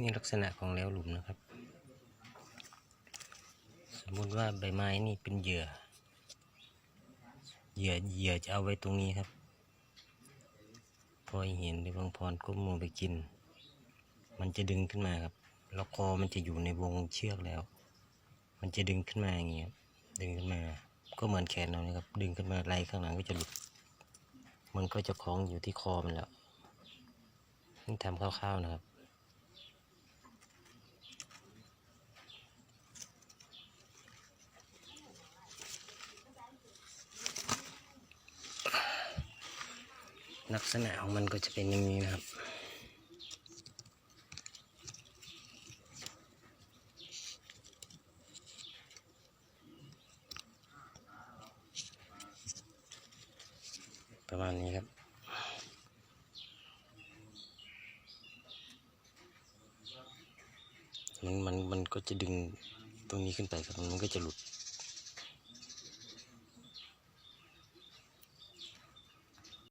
นี่ลักษณะของแล้วหลุมนะครับ สมมติว่าใบไม้นี่เป็นเหยื่อ เหยื่อเหยื่อจะเอาไว้ตรงนี้ครับ พอเห็นหรือบางพรก้มลงไปกิน มันจะดึงขึ้นมาครับแล้วคอมันจะอยู่ในวงเชือกแล้ว มันจะดึงขึ้นมาอย่างเงี้ยครับดึงขึ้นมา ก็เหมือนแขนเราเนะครับ ดึงขึ้นมาไหล่ข้างหลังก็จะหลุด มันก็จะคล้องอยู่ที่คอมันแล้วนี่ทำคร่าวๆนะครับ ลักษณะของมันก็จะเป็นอย่างนี้นะครับประมาณนี้ครับ มันมันมันก็จะดึงตรงนี้ขึ้นไปครับ มันก็จะหลุด